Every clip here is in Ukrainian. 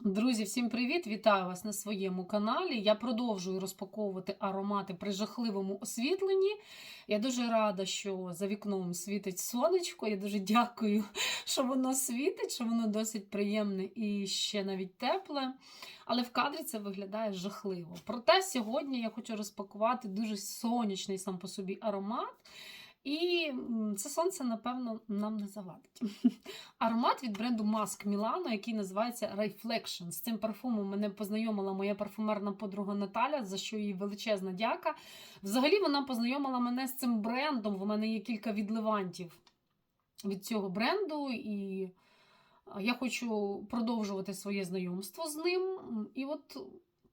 Друзі, всім привіт! Вітаю вас на своєму каналі. Я продовжую розпаковувати аромати при жахливому освітленні. Я дуже рада, що за вікном світить сонечко. Я дуже дякую, що воно світить, що воно досить приємне і ще навіть тепле. Але в кадрі це виглядає жахливо. Проте сьогодні я хочу розпакувати дуже сонячний сам по собі аромат. І це сонце, напевно, нам не завадить. Аромат від бренду Mask Milano, який називається Reflection. З цим парфумом мене познайомила моя парфумерна подруга Наталя, за що їй величезна дяка. Взагалі, вона познайомила мене з цим брендом. В мене є кілька відливантів від цього бренду, і я хочу продовжувати своє знайомство з ним. І от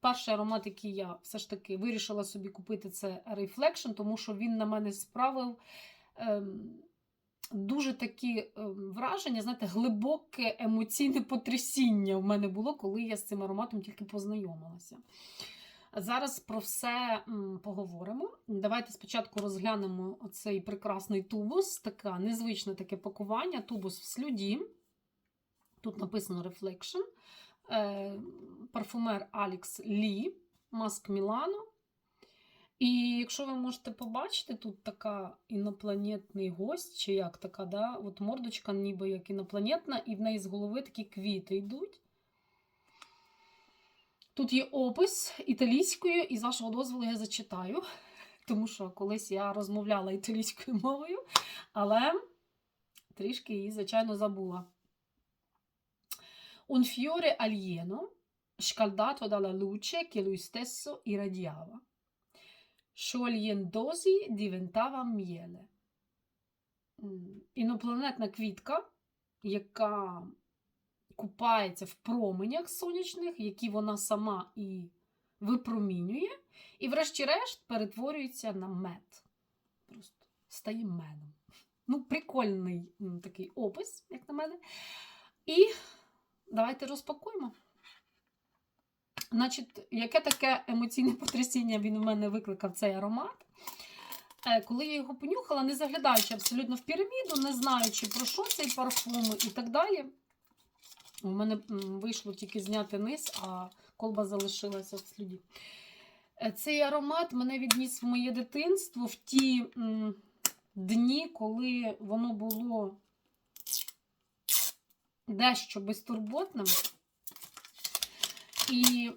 перший аромат, який я все ж таки вирішила собі купити, це Reflection, тому що він на мене справив. Ем, Дуже такі ем, враження, знаєте, глибоке емоційне потрясіння в мене було, коли я з цим ароматом тільки познайомилася. Зараз про все поговоримо. Давайте спочатку розглянемо цей прекрасний тубус, таке незвичне таке пакування, тубус в слюді. Тут написано Reflection. Е, парфумер Алекс Лі, Маск Мілано. І якщо ви можете побачити, тут така інопланетний гость, чи як така, да? От мордочка ніби як інопланетна, і в неї з голови такі квіти йдуть. Тут є опис італійською, і з вашого дозволу я зачитаю, тому що колись я розмовляла італійською мовою, але трішки її, звичайно, забула. Un fiore alieno, scaldato dalla luce che lui stesso irradiava. Sciogliendosi diventava miele. Інопланетна квітка, яка купається в променях сонячних, які вона сама і випромінює, і, врешті-решт, перетворюється на мед. Просто стає медом. Ну, прикольний такий опис, як на мене. І давайте розпакуємо. Значить, яке таке емоційне потрясіння він у мене викликав цей аромат? Е, Коли я його понюхала, не заглядаючи абсолютно в піраміду, не знаючи про що цей парфум і так далі. У мене вийшло тільки зняти низ, а колба залишилася в сліді. Е, Цей аромат мене відніс в моє дитинство в ті дні, коли воно було дещо безтурботним. І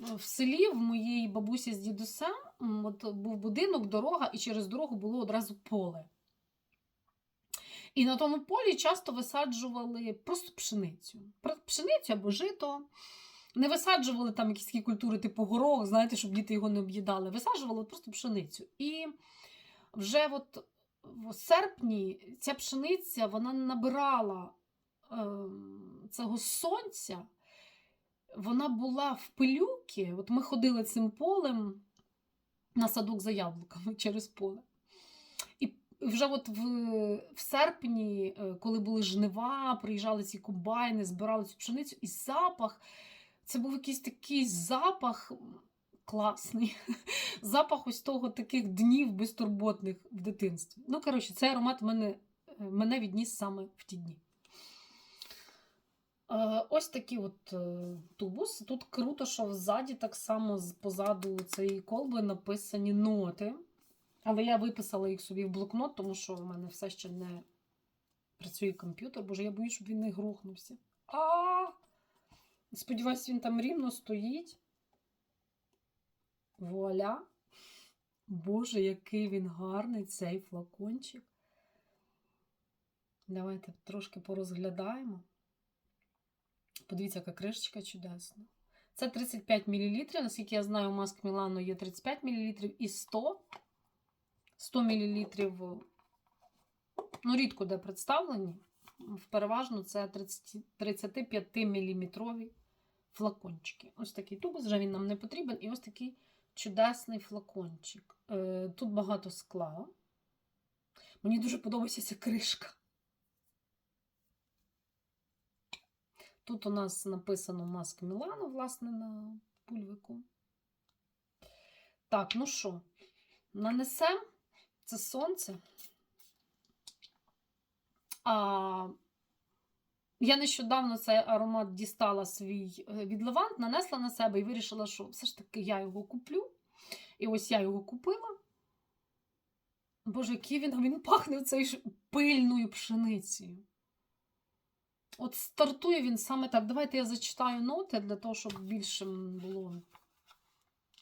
в селі в моєї бабусі з дідусем от був будинок, дорога, і через дорогу було одразу поле. І на тому полі часто висаджували просто пшеницю. Пшеницю або жито. Не висаджували там якісь такі культури, типу горох, знаєте, щоб діти його не об'їдали. Висаджували просто пшеницю. І вже от в серпні ця пшениця вона набирала ем, цього сонця, вона була в пилюки. От ми ходили цим полем на садок за яблуками через поле. І вже от в, в серпні, е, коли були жнива, приїжджали ці комбайни, збирали цю пшеницю, і запах, це був якийсь такий запах класний. Запах ось того таких днів безтурботних в дитинстві. Ну, коротше, цей аромат мене, мене відніс саме в ті дні. Е, Ось такий от е, тубус. Тут круто, що ззаді так само позаду цієї колби написані ноти. Але я виписала їх собі в блокнот, тому що в мене все ще не працює комп'ютер, боже, я боюсь, щоб він не грохнувся. А! Сподіваюсь, він там рівно стоїть. Вуаля! Боже, який він гарний, цей флакончик. Давайте трошки порозглядаємо. Подивіться, яка кришечка чудесна. Це 35 мл. Наскільки я знаю, у Маск Мілано є 35 мл і 100. 100 мл. Ну, рідко де представлені. Переважно це 30, 35 мм флакончики. Ось такий тубус, вже він нам не потрібен. І ось такий чудесний флакончик. Е, Тут багато скла. Мені дуже подобається ця кришка. Тут у нас написано Маск Мілано, власне, на пульвику. Так, ну що, нанесемо це сонце. А Я нещодавно цей аромат дістала свій е, від Левант, нанесла на себе і вирішила, що все ж таки я його куплю. І ось я його купила. Боже, який він, він пахне цей пильною пшеницею. От стартує він саме так. Давайте я зачитаю ноти для того, щоб більше було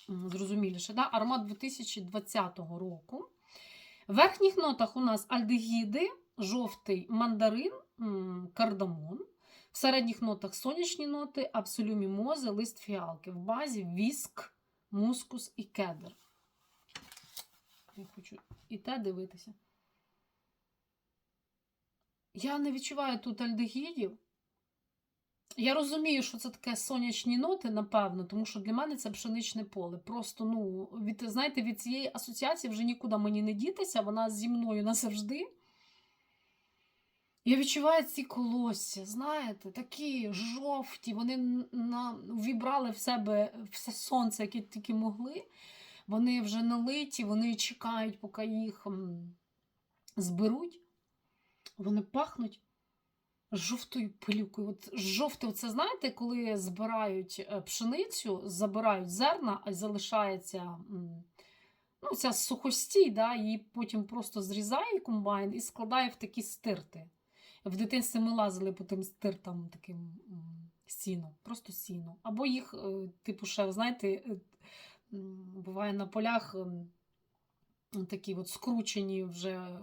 зрозуміліше. Да? Аромат 2020 року. В верхніх нотах у нас альдегіди, жовтий мандарин, кардамон. В середніх нотах сонячні ноти, абсолюмі мози, лист фіалки. В базі віск, мускус і кедр. Я хочу і те дивитися. Я не відчуваю тут альдегідів. Я розумію, що це таке сонячні ноти, напевно, тому що для мене це пшеничне поле. Просто, ну, від, знаєте, від цієї асоціації вже нікуди мені не дітися, вона зі мною назавжди. Я відчуваю ці колосся, знаєте, такі жовті, вони на, вібрали в себе все сонце, яке тільки могли. Вони вже налиті, вони чекають, поки їх зберуть. Вони пахнуть жовтою пилюкою. От жовте, це знаєте, коли збирають е, пшеницю, забирають зерна, а залишається ну, ця сухостій, да, її потім просто зрізає комбайн і складає в такі стирти. В дитинстві ми лазили по тим стиртам таким сіном, просто сіно. Або їх, е, типу, ще, знаєте, е, буває на полях такі от скручені вже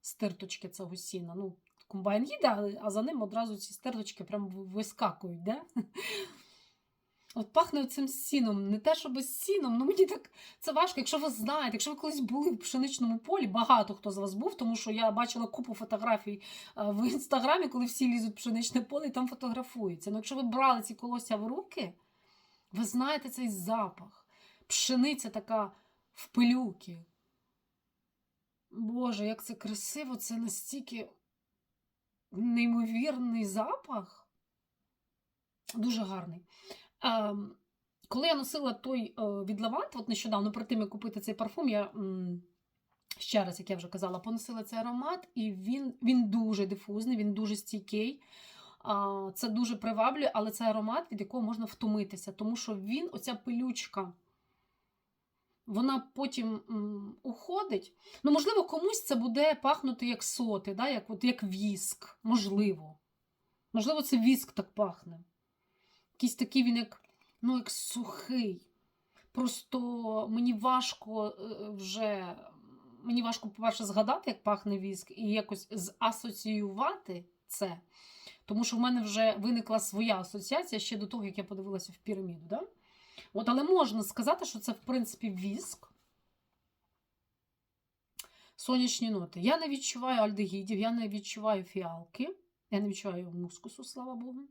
стирточки цього сіна. Ну, комбайн їде, а за ним одразу ці стирточки прям вискакують. де? От пахне цим сіном, не те, що без сіном, ну мені так це важко. Якщо ви знаєте, якщо ви колись були в пшеничному полі, багато хто з вас був, тому що я бачила купу фотографій в інстаграмі, коли всі лізуть в пшеничне поле і там фотографуються. Ну, якщо ви брали ці колося в руки, ви знаєте цей запах. Пшениця така в пилюки. Боже, як це красиво, це настільки неймовірний запах. Дуже гарний. Ем, коли я носила той е, від Лавант, от нещодавно, перед тим, як купити цей парфум, я ще раз, як я вже казала, поносила цей аромат, і він він дуже дифузний, він дуже стійкий. Це дуже приваблює, але це аромат, від якого можна втомитися, тому що він, оця пилючка вона потім уходить. Ну, можливо, комусь це буде пахнути як соти, да? як от, як віск. Можливо. Можливо, це віск так пахне. Якийсь такий він як, ну, як сухий. Просто мені важко е, вже. Мені важко, по-перше, згадати, як пахне віск, і якось засоціювати це. Тому що в мене вже виникла своя асоціація ще до того, як я подивилася в піраміду. Да? От, Але можна сказати, що це, в принципі, віск. Сонячні ноти. Я не відчуваю альдегідів, я не відчуваю фіалки, я не відчуваю мускусу, слава Богу.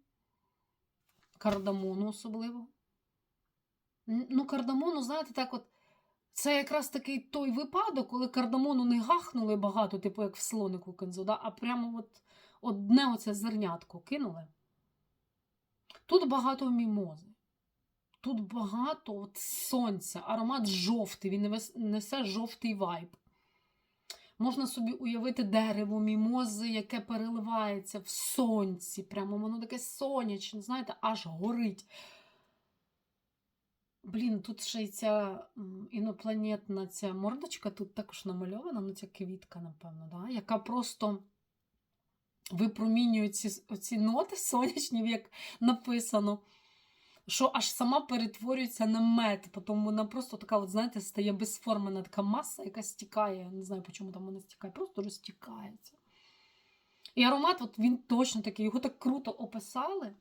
Кардамону особливо. Ну, кардамону, знаєте, так от. Це якраз такий той випадок, коли кардамону не гахнули багато, типу як в слонику кензо, да? а прямо от одне оце зернятко кинули. Тут багато мімози. Тут багато от сонця, аромат жовтий, він несе жовтий вайб. Можна собі уявити дерево, мімози, яке переливається в сонці. Прямо воно таке сонячне, знаєте, аж горить. Блін, тут ще й ця інопланетна ця мордочка тут також намальована, ну ця квітка, напевно, да? яка просто випромінює ці, оці ноти сонячні, як написано що аж сама перетворюється на мед, тому вона просто така, от, знаєте, стає безформена така маса, яка стікає. Не знаю, чому там вона стікає, просто розтікається. І аромат, от він точно такий, його так круто описали,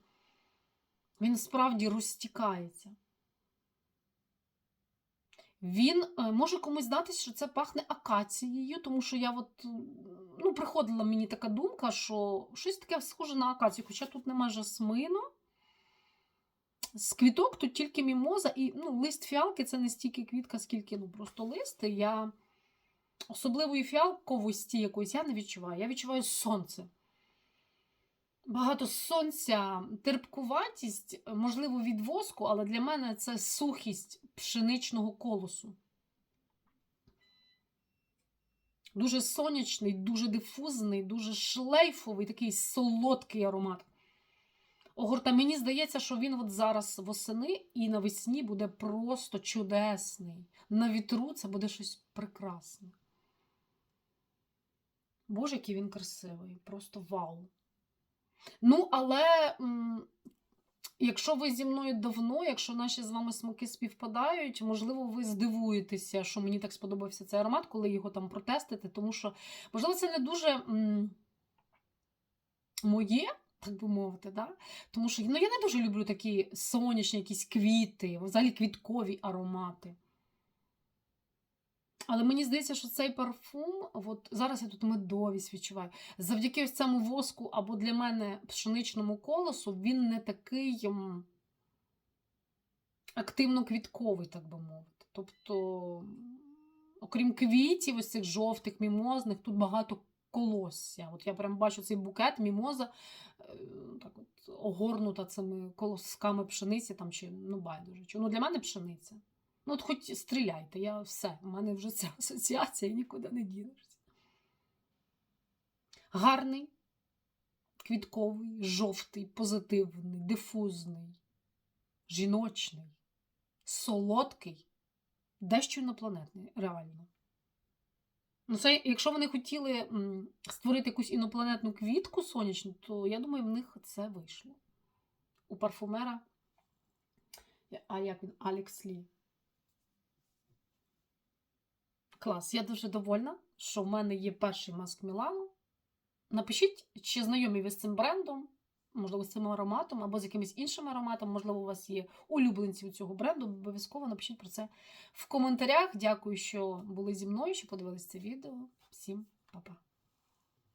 він справді розтікається. Він е, може комусь здатися, що це пахне акацією, тому що я от, ну, приходила мені така думка, що щось таке схоже на акацію, хоча тут немає жасмину. З квіток тут тільки мімоза і ну, лист фіалки це не стільки квітка, скільки ну, просто листи. Я особливої фіалковості якоїсь я не відчуваю. Я відчуваю сонце. Багато сонця, терпкуватість, можливо, від воску, але для мене це сухість пшеничного колосу. Дуже сонячний, дуже дифузний, дуже шлейфовий, такий солодкий аромат. Огорта, мені здається, що він от зараз восени і навесні буде просто чудесний. На вітру це буде щось прекрасне. Боже, який він красивий, просто вау. Ну, але якщо ви зі мною давно, якщо наші з вами смаки співпадають, можливо, ви здивуєтеся, що мені так сподобався цей аромат, коли його там протестите, тому що, можливо, це не дуже моє, так би мовити, да? тому що ну, я не дуже люблю такі сонячні якісь квіти, взагалі квіткові аромати. Але мені здається, що цей парфум, от зараз я тут медовість відчуваю, завдяки ось цьому воску або для мене пшеничному колосу, він не такий м, активно-квітковий, так би мовити. Тобто, окрім квітів, ось цих жовтих, мімозних, тут багато колосся. От я прям бачу цей букет, мімоза, е, так от, огорнута цими колосками пшениці, там, чи, ну, байдуже. чи- Ну, для мене пшениця. Ну, от хоч стріляйте, я все, у мене вже ця асоціація нікуди не дінешся. Гарний, квітковий, жовтий, позитивний, дифузний, жіночний, солодкий, дещо інопланетний, реально. Ну, це, якщо вони хотіли створити якусь інопланетну квітку сонячну, то я думаю, в них це вийшло. У парфумера. А як він? Алекс Лі. Клас, я дуже довольна, що в мене є перший маск Мілану. Напишіть, чи знайомі ви з цим брендом, можливо, з цим ароматом, або з якимось іншим ароматом, можливо, у вас є улюбленці у цього бренду. Обов'язково напишіть про це в коментарях. Дякую, що були зі мною, що подивилися це відео. Всім па-па.